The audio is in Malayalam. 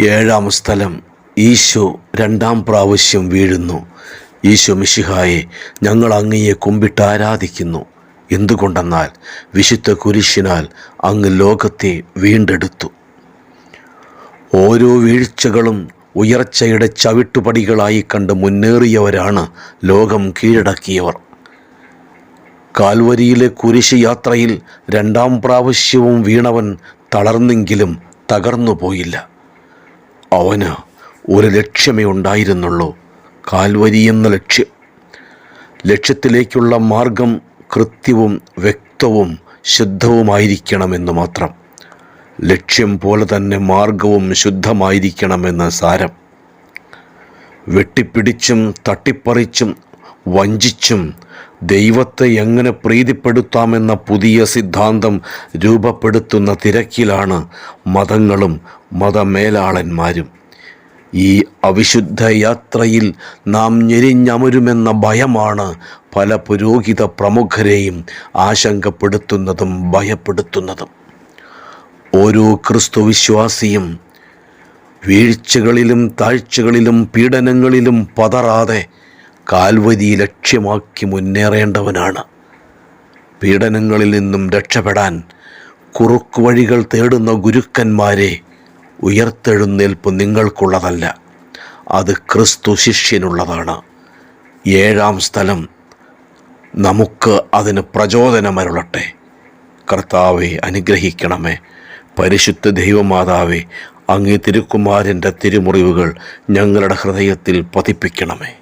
ഏഴാം സ്ഥലം. ഈശോ രണ്ടാം പ്രാവശ്യം വീഴുന്നു. ഈശോ മിഷിഹായെ ഞങ്ങൾ അങ്ങയെ കുമ്പിട്ട് ആരാധിക്കുന്നു. എന്തുകൊണ്ടെന്നാൽ വിശുദ്ധ കുരിശിനാൽ അങ്ങ് ലോകത്തെ വീണ്ടെടുത്തു. ഓരോ വീഴ്ചകളും ഉയർച്ചയുടെ ചവിട്ടുപടികളായി കണ്ട് മുന്നേറിയവരാണ് ലോകം കീഴടക്കിയവർ. കാൽവരിയിലെ കുരിശ് യാത്രയിൽ രണ്ടാം പ്രാവശ്യവും വീണവൻ തളർന്നെങ്കിലും തകർന്നു പോയില്ല അവന് ഒരു ലക്ഷ്യമേ ഉണ്ടായിരുന്നുള്ളൂ. കാൽവരി എന്ന ലക്ഷ്യം. ലക്ഷ്യത്തിലേക്കുള്ള മാർഗം കൃത്യവും വ്യക്തവും ശുദ്ധവുമായിരിക്കണമെന്ന് മാത്രം. ലക്ഷ്യം പോലെ തന്നെ മാർഗവും ശുദ്ധമായിരിക്കണമെന്ന് സാരം. വെട്ടിപ്പിടിച്ചും തട്ടിപ്പറിച്ചും വഞ്ചിച്ചും ദൈവത്തെ എങ്ങനെ പ്രീതിപ്പെടുത്താമെന്ന പുതിയ സിദ്ധാന്തം രൂപപ്പെടുത്തുന്ന തിരക്കിലാണ് മതങ്ങളും മതമേലാളന്മാരും ഈ അവിശുദ്ധ യാത്രയിൽ നാം ഞെരിഞ്ഞമരുമെന്ന ഭയമാണ് പല പുരോഹിത പ്രമുഖരെയും ആശങ്കപ്പെടുത്തുന്നതും ഭയപ്പെടുത്തുന്നതും. ഓരോ ക്രിസ്തു വിശ്വാസിയും വീഴ്ചകളിലും താഴ്ചകളിലും പീഡനങ്ങളിലും പതറാതെ കാൽവരി ലക്ഷ്യമാക്കി മുന്നേറേണ്ടവനാണ്. പീഡനങ്ങളിൽ നിന്നും രക്ഷപ്പെടാൻ കുറുക്കുവഴികൾ തേടുന്ന ഗുരുക്കന്മാരെ ഉയർത്തെഴുന്നേൽപ്പ് നിങ്ങൾക്കുള്ളതല്ല അത് ക്രിസ്തു ശിഷ്യനുള്ളതാണ്. ഏഴാം സ്ഥലം നമുക്ക് അതിന് പ്രചോദനമരുളട്ടെ കർത്താവെ അനുഗ്രഹിക്കണമേ. പരിശുദ്ധ ദൈവമാതാവേ അങ്ങേ തിരുക്കുമാരന്റെ തിരുമുറിവുകൾ ഞങ്ങളുടെ ഹൃദയത്തിൽ പതിപ്പിക്കണമേ.